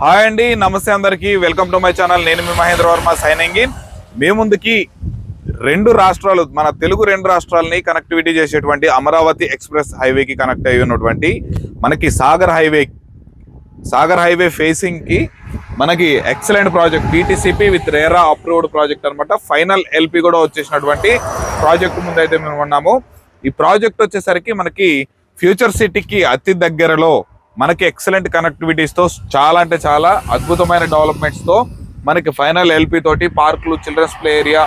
Hi అండి నమస్తే అందరికీ. Welcome to my channel. నేను మీ మహేంద్ర వర్మ సైనింగ్ ఇన్. మీ ముందుకి రెండు రాష్ట్రాలు మన తెలుగు రెండు రాష్ట్రాలని కనెక్టివిటీ చేసేటువంటి అమరావతి ఎక్స్ప్రెస్ హైవేకి కనెక్ట్ అయి ఉన్నటువంటి మనకి సాగర్ హైవే సాగర్ హైవే ఫేసింగ్కి మనకి excellent project TTCP with RERA approved project అనమాట ఫైనల్ ఎల్పి కూడా వచ్చేసినటువంటి ప్రాజెక్ట్ ముందు అయితే మేము ఉన్నాము. ఈ ప్రాజెక్ట్ వచ్చేసరికి మనకి ఫ్యూచర్ సిటీకి అతి దగ్గరలో మనకి ఎక్సలెంట్ కనెక్టివిటీస్తో చాలా అంటే చాలా అద్భుతమైన డెవలప్మెంట్స్తో మనకి ఫైనల్ ఎల్పి తోటి పార్కులు childrens play area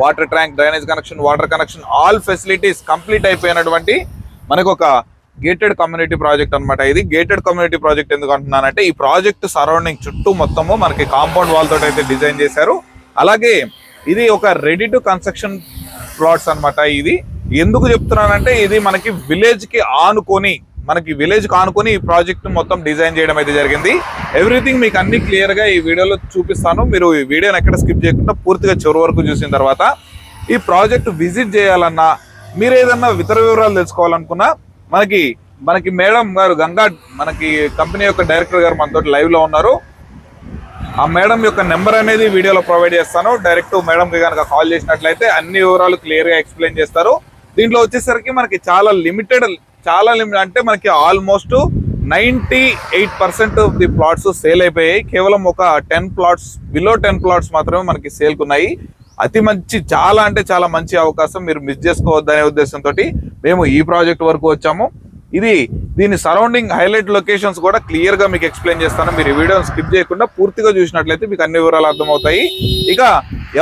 water tank drainage connection water connection all facilities complete అయిపోయినటువంటి మనకు ఒక గేటెడ్ కమ్యూనిటీ ప్రాజెక్ట్ అన్నమాట. ఇది గేటెడ్ కమ్యూనిటీ ప్రాజెక్ట్ ఎందుకు అంటున్నానంటే ఈ ప్రాజెక్ట్ సరౌండింగ్ చుట్టూ మొత్తము మనకి కాంపౌండ్ వాల్ తోటి అయితే డిజైన్ చేశారు. అలాగే ఇది ఒక రెడీ టు కన్స్ట్రక్షన్ ప్లాట్స్ అన్నమాట ఇది. ఎందుకు చెప్తున్నానంటే ఇది మనకి విలేజ్కి ఆనుకొని మనకి విలేజ్ కానుకొని ఈ ప్రాజెక్ట్ మొత్తం డిజైన్ చేయడం అయితే జరిగింది. ఎవ్రీథింగ్ మీకు అన్ని క్లియర్గా ఈ వీడియోలో చూపిస్తాను. మీరు ఈ వీడియోని ఎక్కడ స్కిప్ చేయకుండా పూర్తిగా చివరి వరకు చూసిన తర్వాత ఈ ప్రాజెక్ట్ విజిట్ చేయాలన్నా మీరు ఏదన్నా ఇతర వివరాలు తెలుసుకోవాలనుకున్నా మనకి మనకి మేడం గారు గంగా మనకి కంపెనీ యొక్క డైరెక్టర్ గారు మనతో లైవ్లో ఉన్నారు. ఆ మేడం యొక్క నెంబర్ అనేది వీడియోలో ప్రొవైడ్ చేస్తాను. డైరెక్ట్ మేడంకి కనుక కాల్ చేసినట్లయితే అన్ని వివరాలు క్లియర్గా ఎక్స్ప్లెయిన్ చేస్తారు. దీంట్లో వచ్చేసరికి మనకి చాలా లిమిటెడ్ చాలా లిమిట్ అంటే మనకి almost ninety eight percent of the plots sale అయిపోయాయి. కేవలం ఒక ten plots below ten plots మాత్రమే మనకి సేల్ కున్నాయి అతి మంచి చాలా అంటే చాలా మంచి అవకాశం మీరు మిస్ చేసుకోవద్దనే ఉద్దేశంతో మేము ఈ ప్రాజెక్ట్ వరకు వచ్చాము. ఇది దీని సరౌండింగ్ హైలైట్ లొకేషన్స్ కూడా క్లియర్గా మీకు ఎక్స్ప్లెయిన్ చేస్తాను. మీరు ఈ వీడియోని స్కిప్ చేయకుండా పూర్తిగా చూసినట్లయితే మీకు అన్ని వివరాలు అర్థమవుతాయి. ఇక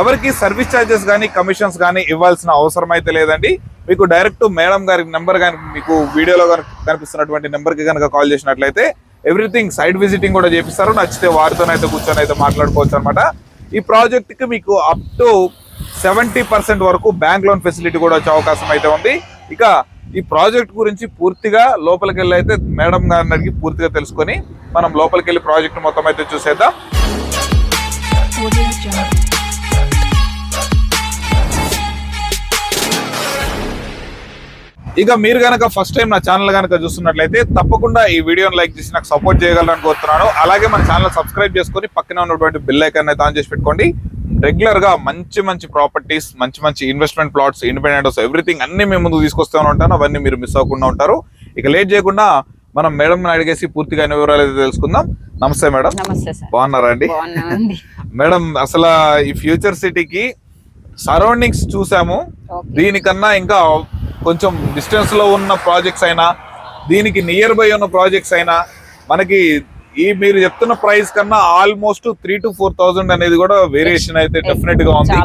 ఎవరికి సర్వీస్ ఛార్జెస్ కానీ కమిషన్స్ కానీ ఇవ్వాల్సిన అవసరం అయితే లేదండి. మీకు డైరెక్ట్ మేడం గారి నెంబర్ కానీ మీకు వీడియోలో కనుక కనిపిస్తున్నటువంటి నెంబర్కి కనుక కాల్ చేసినట్లయితే ఎవ్రీథింగ్ సైట్ విజిటింగ్ కూడా చేపిస్తారు. నచ్చితే వారితోనైతే కూర్చొని అయితే మాట్లాడుకోవచ్చు అనమాట ఈ ప్రాజెక్ట్కి మీకు అప్ టు సెవెంటీ పర్సెంట్ వరకు బ్యాంక్ లోన్ ఫెసిలిటీ కూడా వచ్చే అవకాశం అయితే ఉంది. ఇక ఈ ప్రాజెక్ట్ గురించి పూర్తిగా లోపలికి వెళ్ళి అయితే మేడం గారిని అడిగి పూర్తిగా తెలుసుకొని మనం లోపలికి వెళ్ళి ప్రాజెక్ట్ మొత్తం అయితే చూసేద్దాం. ఇక మీరు కనుక ఫస్ట్ టైం నా ఛానల్ కనుక చూస్తున్నట్లయితే తప్పకుండా ఈ వీడియోని లైక్ చేసి నాకు సపోర్ట్ చేయగలరని కోరుతున్నాను. అలాగే మన ఛానల్ సబ్స్క్రైబ్ చేసుకొని పక్కన ఉన్నటువంటి బిల్ ఐకాన్ అయితే ఆన్ చేసి పెట్టుకోండి. రెగ్యులర్గా మంచి మంచి ప్రాపర్టీస్ మంచి మంచి investment plots independent house everything అన్ని మేము ముందు తీసుకొస్తూనే ఉంటాను. అవన్నీ మీరు మిస్ అవ్వకుండా ఉంటారు. ఇక లేట్ చేయకుండా మనం మేడం అడిగేసి పూర్తిగా అన్ని వివరాలు అయితే తెలుసుకుందాం. నమస్తే మేడం. బాగున్నారా అండి? మేడం అసలు ఈ ఫ్యూచర్ సిటీకి సరౌండింగ్స్ చూసాము. దీనికన్నా ఇంకా కొంచెం డిస్టెన్స్లో ఉన్న ప్రాజెక్ట్స్ అయినా దీనికి నియర్ బై ఉన్న ప్రాజెక్ట్స్ అయినా మనకి ఈ మీరు చెప్తున్న ప్రైస్ కన్నా almost three to four thousand అనేది కూడా వేరియేషన్ అయితే డెఫినెట్గా ఉంది.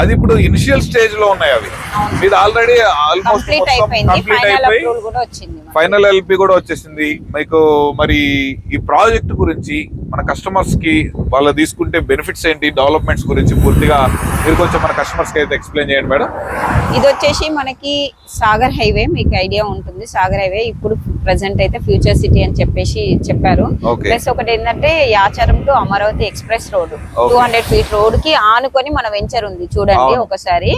అది ఇప్పుడు ఇనిషియల్ స్టేజ్లో ఉన్నాయి అవి. ఇది ఆల్రెడీ ఆల్మోస్ట్ కంప్లీట్ అయిపోయి. ఫైనల్ ఎల్పి కూడా వచ్చేసింది. మీకు మరి ఈ ప్రాజెక్ట్ గురించి మన కస్టమర్స్కి వాళ్ళు తీసుకుంటే బెనిఫిట్స్ ఏంటి డెవలప్మెంట్స్ గురించి పూర్తిగా మీరు కొంచెం మన కస్టమర్స్కి అయితే ఎక్స్ప్లెయిన్ చేయండి మేడం. ఇది వచ్చేసి మనకి సాగర్ హైవే మీకు ఐడియా ఉంటుంది. సాగర్ హైవే ఇప్పుడు ప్రెసెంట్ అయితే ఫ్యూచర్ సిటీ అని చెప్పేసి చెప్పారు. ప్లస్ ఒకటి ఏంటంటే Yacharam to Amaravati express road. Two hundred feet రోడ్కి ఆనుకొని మన వెంచర్ ఉంది చూడండి. ఒకసారి.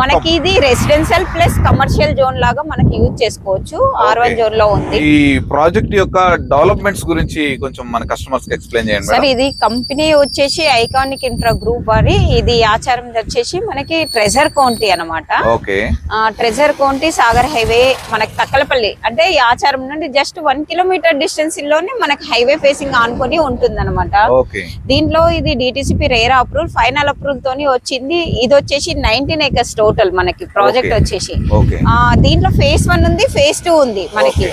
మనకు ఇది రెసిడెన్షియల్ ప్లస్ కమర్షియల్ జోన్ లాగా మనకి యూజ్ చేసుకోవచ్చు. R one. జోన్లో ఉంది. ఈ ప్రాజెక్ట్ యొక్క డెవలప్మెంట్స్ గురించి కొంచెం మన కస్టమర్స్కి ఎక్స్ప్లెయిన్ చేయండి సార్ ఇది కంపెనీ వచ్చేసి ఐకానిక్ ఇంట్రా గ్రూప్ వారి. ఇది ఆచారం వచ్చేసి మనకి ట్రెజర్ కౌంటీ అన్నమాట. Okay treasure county Sagar highway మనకి తక్కలపల్లి. అంటే ఈ ఆచారం నుండి జస్ట్ వన్ కిలోమీటర్ డిస్టెన్స్లోనే మనకి హైవే ఫేసింగ్ ఆనుకొని ఉంటుంది అనమాట దీంట్లో ఇది DTCP RERA approval final approval తోని వచ్చింది. ఇది వచ్చేసి నైన్టీన్ ఏకర్స్ టోటల్ మనకి ప్రాజెక్ట్. వచ్చేసి. దీంట్లో ఫేస్ వన్ ఉంది ఫేస్ టూ ఉంది మనకి.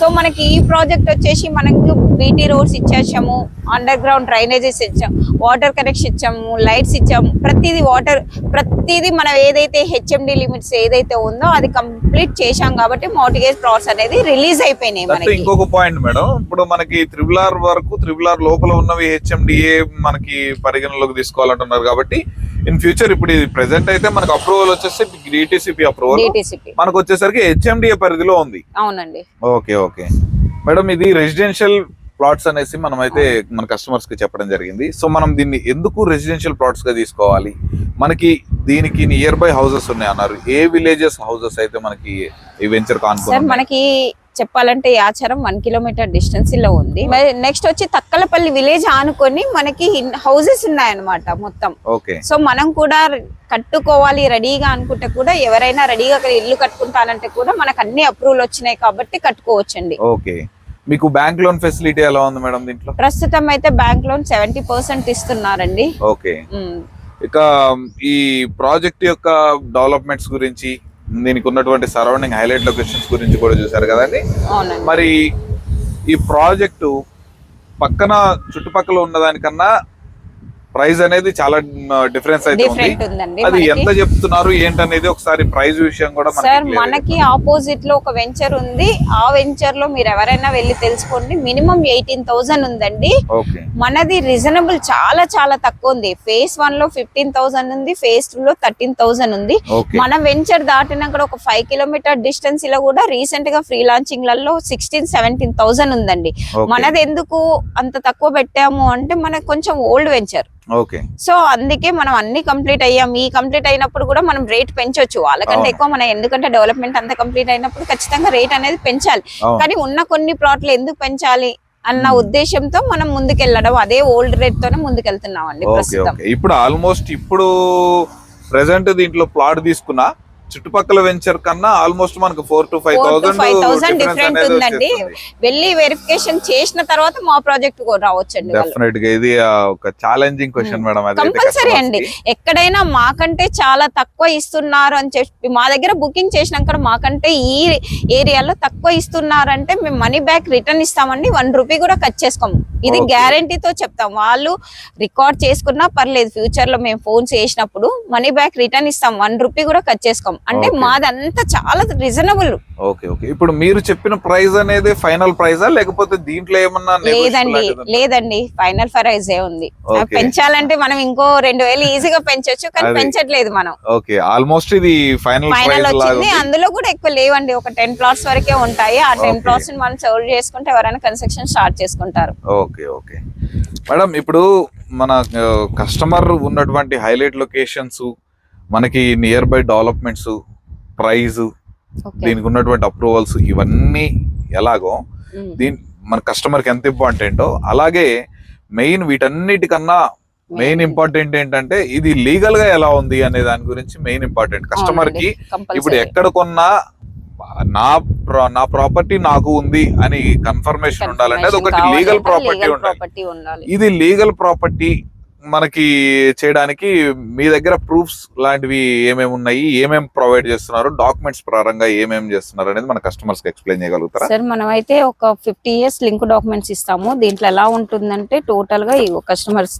సో మనకి ఈ ప్రాజెక్ట్ వచ్చేసి మనకి బీటీ రోడ్స్ ఇచ్చేసాము అండర్ గ్రౌండ్ డ్రైనేజెస్ ఇచ్చాము వాటర్ కనెక్షన్ ఇచ్చాము లైట్స్ ఇచ్చాము. ప్రతిదీ వాటర్ ప్రతిదీ మనం ఏదైతే హెచ్ఎండి లిమిట్స్ ఏదైతే ఉందో అది కంప్లీట్ చేశాం కాబట్టి మోటిగేజ్ ప్రాసెస్ అనేది రిలీజ్ అయిపోయినాయి మనకి. ఇంకొక పాయింట్ మేడం ఇప్పుడు మనకి త్రిబుల్ ఆర్ వరకు త్రిబుల్ ఆర్ లోపల ఉన్నవి హెచ్ఎండిఏ మనకి పరిగణలోకి తీసుకోవాలంటున్నారు కాబట్టి ఇన్ ఫ్యూచర్ ఇప్పుడు ఇది ప్రెసెంట్ అయితే మనకు అప్రూవల్ వచ్చేసి డిటిసిపి అప్రూవల్. మనకు వచ్చేసరికి హెచ్ఎండిఏ పరిధిలో ఉంది. అవునండి. Okay okay. మేడం ఇది రెసిడెన్షియల్ ప్లాట్స్ అనేసి మనం అయితే మన కస్టమర్స్కి చెప్పడం జరిగింది. సో మనం దీన్ని ఎందుకు రెసిడెన్షియల్ ప్లాట్స్గా తీసుకోవాలి? మనకి దీనికి నియర్ బై హౌసెస్ ఉన్నాయి అన్నారు. ఏ విలేజెస్ హౌసెస్ అయితే మనకి ఈ వెంచర్ సార్ కాన్ఫర్ మనకి చెప్పాలంటే ఈ ఆచారం వన్ కిలోమీటర్ డిస్టెన్స్లో ఉంది. నెక్స్ట్ వచ్చి తక్కలపల్లి విలేజ్ ఆనుకొని మనకి హౌసెస్ ఉన్నాయన్నమాట మొత్తం. ఓకే. సో మనం కూడా కట్టుకోవాలి రెడీగా అనుకుంటే కూడా ఎవరైనా రెడీగా ఇల్లు కట్టుకుంటానంటే కూడా మనకు అన్ని అప్రూవల్ వచ్చినాయి కాబట్టి కట్టుకోవచ్చండి. ఓకే. మీకు బ్యాంక్ లోన్ ఫెసిలిటీ ఎలా ఉంది మేడం దీంట్లో? ప్రస్తుతం అయితే బ్యాంక్ లోన్ సెవెంటీ పర్సెంట్ ఇస్తున్నారండి. ఓకే. ఇక ఈ ప్రాజెక్ట్ యొక్క డెవలప్మెంట్స్ గురించి దీనికి ఉన్నటువంటి సరౌండింగ్ హైలైట్ లొకేషన్స్ గురించి కూడా చూసారు కదండి? మరి ఈ ప్రాజెక్టు పక్కన చుట్టుపక్కల ఉన్నదానికన్నా ప్రైస్ అనేది చాలా డిఫరెన్స్ అయితే ఉంది. అది. ఎంత చెప్తున్నారు ఏంటనేది ఒకసారి ప్రైస్ విషయం కూడా మనకి సార్ మనకి ఆపోజిట్లో ఒక వెంచర్ ఉంది. ఆ వెంచర్లో మీరు ఎవరైనా వెళ్ళి తెలుసుకోండి. మినిమం ఎయిటీన్ థౌసండ్ ఉందండి. మనది రీజనబుల్ చాలా చాలా తక్కువ ఉంది. ఫేస్ వన్లో ఫిఫ్టీన్ థౌసండ్ ఉంది ఫేస్ టూ లో థర్టీన్ థౌసండ్ ఉంది. మన వెంచర్ దాటినాక ఒక ఫైవ్ కిలోమీటర్ డిస్టెన్స్లో కూడా రీసెంట్గా ఫ్రీ లాంచింగ్లలో సిక్స్టీన్ సెవెంటీన్ థౌసండ్ ఉందండి. మనది ఎందుకు అంత తక్కువ పెట్టాము అంటే మనకు కొంచెం ఓల్డ్ వెంచర్ ఓకే. సో అందుకే మనం అన్ని కంప్లీట్ అయ్యాం. ఈ కంప్లీట్ అయినప్పుడు కూడా మనం రేట్ పెంచొచ్చు. వాళ్ళకంటే. ఎక్కువ మనం ఎందుకంటే డెవలప్మెంట్ అంతా కంప్లీట్ అయినప్పుడు ఖచ్చితంగా రేట్ అనేది పెంచాలి. కానీ ఉన్న కొన్ని ప్లాట్లు ఎందుకు పెంచాలి అన్న ఉద్దేశంతో మనం ముందుకెళ్ళడం. అదే ఓల్డ్ రేట్ తోనే ముందుకెళ్తున్నాం అండి ఇప్పుడు ఆల్మోస్ట్ ఇప్పుడు ప్రెసెంట్ దీంట్లో ప్లాట్ తీసుకున్నా చుట్టుపక్కల వెంచర్ కన్నా ఆల్మోస్ట్ మనకు four to five thousand different ఉందండి. వెళ్ళి వెరిఫికేషన్ చేసిన తర్వాత మా ప్రాజెక్ట్ కూడా రావచ్చండి డెఫినెట్గా ఇది ఒక ఛాలెంజింగ్ క్వశ్చన్ మేడం అది కంపల్సరీ అండి. ఎక్కడైనా మాకంటే చాలా తక్కువ ఇస్తున్నారు అని చెప్పి మా దగ్గర బుకింగ్ చేసినాక మాకంటే ఈ ఏరియాలో తక్కువ ఇస్తున్నారంటే మేము మనీ బ్యాక్ రిటర్న్ ఇస్తామండి. వన్ రూపీ కూడా కట్ చేసుకోము. ఇది. గ్యారంటీతో చెప్తాం. వాళ్ళు రికార్డ్ చేసుకున్నా పర్లేదు. ఫ్యూచర్లో మేము ఫోన్స్ చేసినప్పుడు మనీ బ్యాక్ రిటర్న్ ఇస్తాం. వన్ రూపీ కూడా కట్ చేసుకోం. అంటే. మాదంతా చాలా రీజనబుల్ ఓకే ఓకే ఇప్పుడు మీరు చెప్పిన ప్రైస్ అనేది ఫైనల్ ప్రైజా లేకపోతే దీంట్లో ఏమన్నా లేదండి? లేదండి ఫైనల్ ప్రైజ్ ఏ ఉంది. పెంచాలంటే మనం ఇంకో రెండు వేలు ఈజీగా పెంచొచ్చు కానీ. పెంచట్లేదు మనం ఓకే ఆల్మోస్ట్ ఇది ఫైనల్ ఫైనల్ వచ్చింది. అందులో కూడా ఎక్కువ లేవండి ఒక టెన్ ప్లాట్స్ వరకే ఉంటాయి ఆ టెన్. ప్లాట్స్ మనం సర్వ్ చేసుకుంటే ఎవరైనా కన్స్ట్రక్షన్ స్టార్ట్ చేసుకుంటారు ఓకే ఓకే మేడం ఇప్పుడు మన కస్టమర్ ఉన్నటువంటి హైలైట్ లొకేషన్స్ మనకి నియర్ బై డెవలప్మెంట్స్ ప్రైజ్ దీనికి ఉన్నటువంటి అప్రూవల్స్ ఇవన్నీ ఎలాగో దీని మన కస్టమర్కి ఎంత ఇంపార్టెంటో అలాగే మెయిన్ వీటన్నిటికన్నా మెయిన్ ఇంపార్టెంట్. ఏంటంటే ఇది లీగల్గా ఎలా ఉంది అనే దాని గురించి మెయిన్ ఇంపార్టెంట్ కస్టమర్కి ఇప్పుడు ఎక్కడ కొన్నా నా నా ప్రాపర్టీ నాకు ఉంది అని కన్ఫర్మేషన్ ఉండాలంటే అది ఒకటి లీగల్ ప్రాపర్టీ ఉండాలి. ఇది లీగల్ ప్రాపర్టీ మనకి చేయడానికి మీ దగ్గర ప్రూఫ్స్ లాంటివి ఏమేమి ఉన్నాయి? ఏమేమి ప్రొవైడ్ చేస్తున్నారు? డాక్యుమెంట్స్ పరంగా ఏమేమి చేస్తున్నారు అనేది మన కస్టమర్స్కి ఎక్స్ప్లెయిన్ చేయగలుగుతారా? సార్ మనం అయితే ఒక ఫిఫ్టీ ఇయర్స్ లింక్ డాక్యుమెంట్స్ ఇస్తాము. దీంట్లో ఎలా ఉంటుందంటే టోటల్గా కస్టమర్స్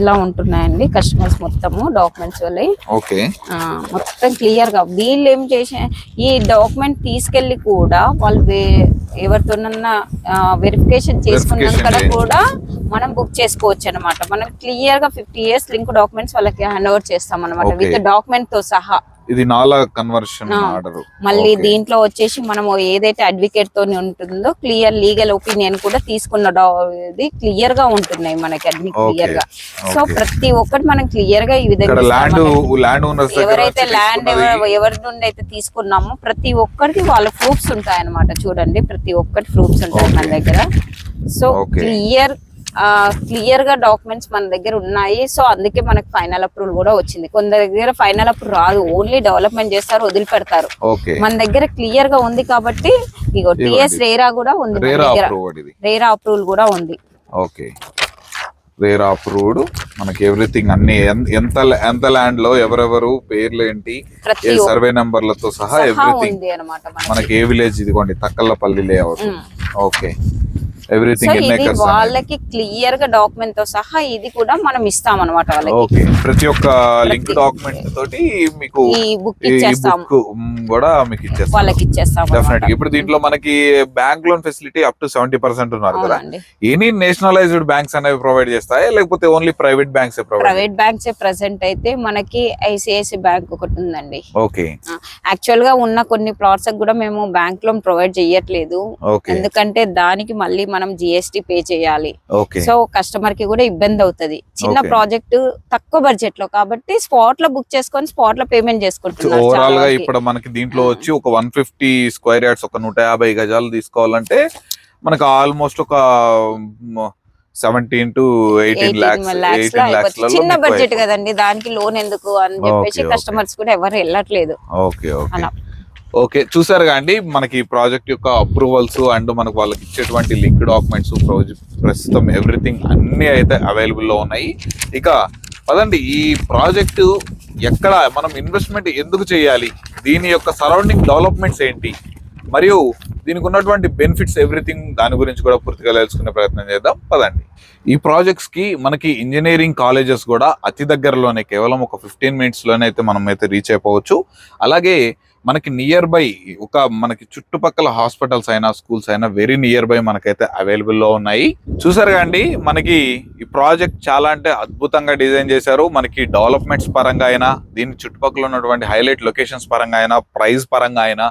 ఇలా ఉంటున్నాయండి కస్టమర్స్ మొత్తము డాక్యుమెంట్స్ వల్ల. ఓకే. మొత్తం క్లియర్గా వీళ్ళు ఏం చేసే ఈ డాక్యుమెంట్ తీసుకెళ్ళి కూడా వాళ్ళు ఎవరితోనన్నా వెరిఫికేషన్ చేసుకున్నాక కూడా మనం బుక్ చేసుకోవచ్చు అనమాట మనం క్లియర్ గా ఫిఫ్టీ ఇయర్స్ లింక్ డాక్యుమెంట్స్ వాళ్ళకి హ్యాండ్ ఓవర్ చేస్తాం అనమాట. విత్ డాక్యుమెంట్తో సహా ఇది నాలా కన్వర్షన్ ఆర్డర్ మళ్ళీ దీంట్లో వచ్చేసి మనం ఏదైతే అడ్వకేట్ తోని ఉంటుందో క్లియర్ లీగల్ ఒపీనియన్ కూడా తీసుకున్న క్లియర్గా ఉంటున్నాయి మనకి అన్ని క్లియర్గా సో. ప్రతి ఒక్కటి మనం క్లియర్గా ఈ విధంగా ల్యాండ్. ల్యాండ్ ఎవరైతే ల్యాండ్. ఎవరి నుండి అయితే తీసుకున్నామో ప్రతి ఒక్కరికి వాళ్ళ ప్రూఫ్స్ ఉంటాయి అన్నమాట చూడండి ప్రతి ఒక్కటి ప్రూఫ్స్ ఉంటాయి మన. దగ్గర సో. క్లియర్ క్లియర్గా డాక్యుమెంట్స్ మన దగ్గర ఉన్నాయి. సో అందుకే మనకి ఫైనల్ అప్రూవల్ కూడా వచ్చింది. కొందరి దగ్గర ఫైనల్ అప్రూవల్ రాదు. ఓన్లీ డెవలప్మెంట్ చేస్తారు వదిలిపెడతారు. ఓకే మన దగ్గర క్లియర్గా ఉంది కాబట్టి ఇగో టిఎస్ రేరా కూడా ఉంది రేరా అప్రూవల్ కూడా ఉంది. ఓకే రేరా అప్రూవ్డ్ మనకి ఎవ్రీథింగ్ అన్ని ఎంత ఎంత ల్యాండ్లో ఎవరెవరు పేర్లు ఏంటి ఏ సర్వే నంబర్లతో సహా ఎవ్రీథింగ్ మనకి. ఏ విలేజ్ ఇదిగోండి తక్కల్లపల్లి లేఅవుట్. ఓకే సో ఇది వాళ్ళకి క్లియర్గా డాక్యుమెంట్తో సహా ఇది కూడా మనం ఇస్తాం అనమాట వాళ్ళకి ప్రతి ఒక్క లింక్ డాక్యుమెంట్ తోటి మీకు ఈ బుక్ ఇచ్చేస్తాం కూడా మీకు ఇచ్చేస్తాం వాళ్ళకి ఇచ్చేస్తాం డెఫినెట్ ఇప్పుడు దీంట్లో మనకి bank loan facility up to seventy percent ఉన్నారు కదా. ఎనీ నేషనలైజ్డ్ బ్యాంక్స్ అనేవి ప్రొవైడ్ చేస్తాయా? లేకపోతే only private banks private banks present అయితే మనకి ఐసిఐసి బ్యాంక్ ఒకటి ఉందండి. ఓకే యాక్చువల్గా ఉన్న కొన్ని ప్లాట్స్ కూడా మేము బ్యాంక్ లోన్ ప్రొవైడ్ చేయట్లేదు. ఎందుకంటే దానికి మళ్ళీ మనం జిఎస్టి పే చేయాలి సో కస్టమర్కి కూడా ఇబ్బంది అవుతది చిన్న. ప్రాజెక్ట్ తక్కువ బడ్జెట్లో కాబట్టి స్పాట్లో బుక్ చేసుకొని స్పాట్లో పేమెంట్ చేసుకుంటున్నారు ఓవరాల్గా. ఇప్పుడు మనకి దీంట్లో వచ్చి ఒక వన్ ఫిఫ్టీ స్క్వేర్ యార్డ్స్ ఒక నూట యాభై గజాలు తీసుకోవాలంటే మనకు ఆల్మోస్ట్ ఒక సెవెంటీన్ టు ఎయిటీన్ 18 లాక్స్ చిన్న బడ్జెట్ కదండి దానికి లోన్ ఎందుకు అని చెప్పేసి. కస్టమర్స్ కూడా ఎవరు వెళ్ళట్లేదు ఓకే. ఓకే చూసారు అండి మనకి ప్రాజెక్ట్ యొక్క అప్రూవల్స్ అండ్ మనకు వాళ్ళకి ఇచ్చేటువంటి లింక్ డాక్యుమెంట్స్ ప్రస్తుతం ఎవ్రీథింగ్ అన్ని అయితే అవైలబుల్లో ఉన్నాయి. ఇక పదండి ఈ ప్రాజెక్టు ఎక్కడ మనం ఇన్వెస్ట్మెంట్ ఎందుకు చేయాలి? దీని యొక్క సరౌండింగ్ డెవలప్మెంట్స్ ఏంటి? మరియు దీనికి ఉన్నటువంటి బెనిఫిట్స్ ఎవ్రీథింగ్ దాని గురించి కూడా పూర్తిగా తెలుసుకునే ప్రయత్నం చేద్దాం. పదండి. ఈ ప్రాజెక్ట్స్కి మనకి ఇంజనీరింగ్ కాలేజెస్ కూడా అతి దగ్గరలోనే కేవలం ఒక ఫిఫ్టీన్ మినిట్స్లోనే అయితే మనం అయితే రీచ్ అయిపోవచ్చు. అలాగే మనకి నియర్ బై ఒక మనకి చుట్టుపక్కల హాస్పిటల్స్ అయినా స్కూల్స్ అయినా వెరీ నియర్ బై మనకైతే అవైలబుల్లో ఉన్నాయి. చూసారు అండి మనకి ఈ ప్రాజెక్ట్ చాలా అంటే అద్భుతంగా డిజైన్ చేశారు. మనకి డెవలప్మెంట్స్ పరంగా అయినా దీని చుట్టుపక్కల ఉన్నటువంటి హైలైట్ లొకేషన్స్ పరంగా అయినా ప్రైస్ పరంగా అయినా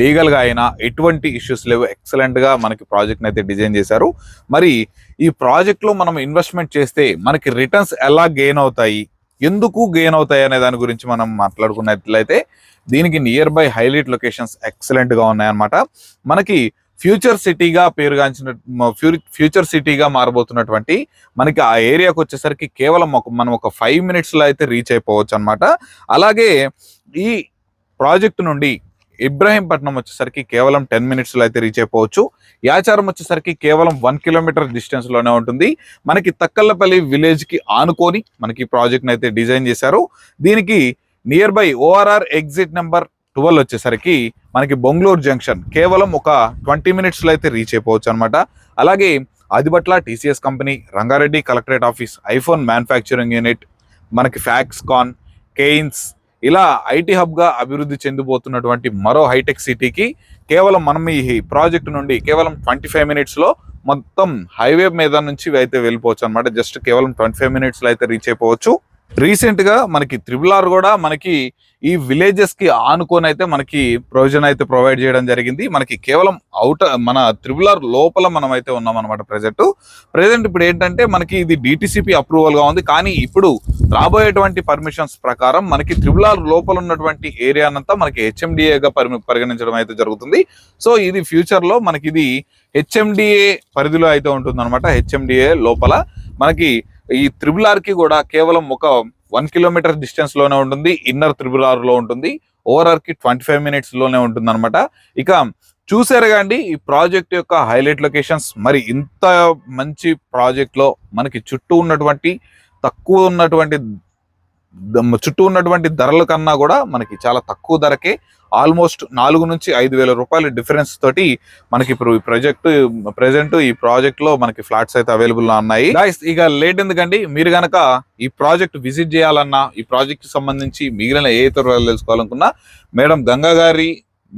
లీగల్గా అయినా ఎటువంటి ఇష్యూస్ లేవు. ఎక్సలెంట్గా మనకి ప్రాజెక్ట్ని అయితే డిజైన్ చేశారు. మరి ఈ ప్రాజెక్ట్లో మనం ఇన్వెస్ట్మెంట్ చేస్తే మనకి రిటర్న్స్ ఎలా గెయిన్ అవుతాయి? ఎందుకు గెయిన్ అవుతాయి అనే దాని గురించి మనం మాట్లాడుకున్నట్లయితే దీనికి నియర్ బై హైలైట్ లొకేషన్స్ ఎక్సలెంట్గా ఉన్నాయన్నమాట. మనకి ఫ్యూచర్ సిటీగా పేరుగాంచిన ఫ్యూచర్ సిటీగా మారబోతున్నటువంటి మనకి ఆ ఏరియాకి వచ్చేసరికి కేవలం ఒక మనం ఒక ఫైవ్ మినిట్స్లో అయితే రీచ్ అయిపోవచ్చు అన్నమాట అలాగే ఈ ప్రాజెక్ట్ నుండి ఇబ్రాహీంపట్నం వచ్చేసరికి కేవలం టెన్ మినిట్స్లో అయితే రీచ్ అయిపోవచ్చు. యాచారం వచ్చేసరికి కేవలం వన్ కిలోమీటర్ డిస్టెన్స్లోనే ఉంటుంది. మనకి తక్కల్లపల్లి విలేజ్కి ఆనుకొని మనకి ఈ అయితే డిజైన్ చేశారు. దీనికి nearby ORR exit number twelve వచ్చేసరికి మనకి బొంగళూరు జంక్షన్ కేవలం ఒక ట్వంటీ మినిట్స్లో అయితే రీచ్ అయిపోవచ్చు అనమాట అలాగే Adibatla TCS company Rangareddy collectorate office iPhone manufacturing unit మనకి ఫ్యాక్స్కాన్ కేయిన్స్ ఇలా ఐటీ హబ్గా అభివృద్ధి చెందిపోతున్నటువంటి మరో హైటెక్ సిటీకి కేవలం మనం ఈ ప్రాజెక్ట్ నుండి కేవలం ట్వంటీ ఫైవ్ మినిట్స్లో మొత్తం హైవే మీద నుంచి అయితే వెళ్ళిపోవచ్చు అనమాట జస్ట్ కేవలం ట్వంటీ ఫైవ్ మినిట్స్లో అయితే రీచ్ అయిపోవచ్చు. రీసెంట్గా మనకి త్రిబుల్ ఆర్ కూడా మనకి ఈ విలేజెస్కి ఆనుకొని అయితే మనకి ప్రొవిజన్ అయితే ప్రొవైడ్ చేయడం జరిగింది. మనకి కేవలం అవుట్ మన త్రిబుల్ ఆర్ లోపల మనం అయితే ఉన్నాం అనమాట ప్రజెంట్ ప్రజెంట్ ఇప్పుడు ఏంటంటే మనకి ఇది డిటిసిపి అప్రూవల్గా ఉంది. కానీ ఇప్పుడు రాబోయేటువంటి పర్మిషన్స్ ప్రకారం మనకి త్రిబుల్ ఆర్ లోపల ఉన్నటువంటి ఏరియానంతా మనకి హెచ్ఎండిఏగా పరిమి పరిగణించడం అయితే జరుగుతుంది. సో ఇది ఫ్యూచర్లో మనకి ఇది హెచ్ఎండిఏ పరిధిలో అయితే ఉంటుంది అనమాట హెచ్ఎండిఏ లోపల మనకి ఈ త్రిబుల్ ఆర్కి కూడా కేవలం ఒక వన్ కిలోమీటర్ డిస్టెన్స్లోనే ఉంటుంది ఇన్నర్ త్రిబుల్ ఆర్లో ఉంటుంది ఓవరార్కి ట్వంటీ ఫైవ్ మినిట్స్లోనే ఉంటుంది అనమాట ఇక చూసారు కాండి ఈ ప్రాజెక్ట్ యొక్క హైలైట్ లొకేషన్స్. మరి ఇంత మంచి ప్రాజెక్ట్లో మనకి చుట్టూ ఉన్నటువంటి తక్కువ ఉన్నటువంటి చుట్టూ ఉన్నటువంటి ధరల కన్నా కూడా మనకి చాలా తక్కువ ధరకే ఆల్మోస్ట్ నాలుగు నుంచి ఐదు వేల రూపాయల డిఫరెన్స్ తోటి మనకి ఇప్పుడు ఈ ప్రాజెక్ట్ ప్రజెంట్ ఈ ప్రాజెక్ట్లో మనకి ఫ్లాట్స్ అయితే అవైలబుల్లో ఉన్నాయి ఇక లేట్ ఎందుకండి? మీరు గనక ఈ ప్రాజెక్ట్ విజిట్ చేయాలన్నా ఈ ప్రాజెక్ట్ సంబంధించి మిగిలిన ఏ ఇతర తెలుసుకోవాలనుకున్నా మేడం గంగా గారి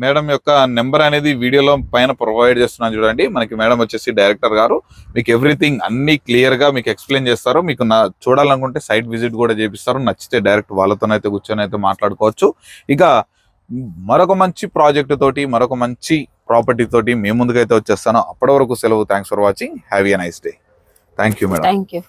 మేడం యొక్క నెంబర్ అనేది వీడియోలో పైన ప్రొవైడ్ చేస్తున్నాను చూడండి. మనకి మేడం వచ్చేసి డైరెక్టర్ గారు. మీకు ఎవ్రీథింగ్ అన్ని క్లియర్గా మీకు ఎక్స్ప్లెయిన్ చేస్తారు. మీకు నా చూడాలనుకుంటే సైట్ విజిట్ కూడా చేపిస్తారు. నచ్చితే డైరెక్ట్ వాళ్ళతోనైతే కూర్చొని అయితే మాట్లాడుకోవచ్చు. ఇక మరొక మంచి ప్రాజెక్ట్ తోటి మరొక మంచి ప్రాపర్టీ తోటి మేము ముందుకైతే వచ్చేస్తాను. అప్పటి వరకు సెలవు. Thanks for watching have a nice day thank you madam thank you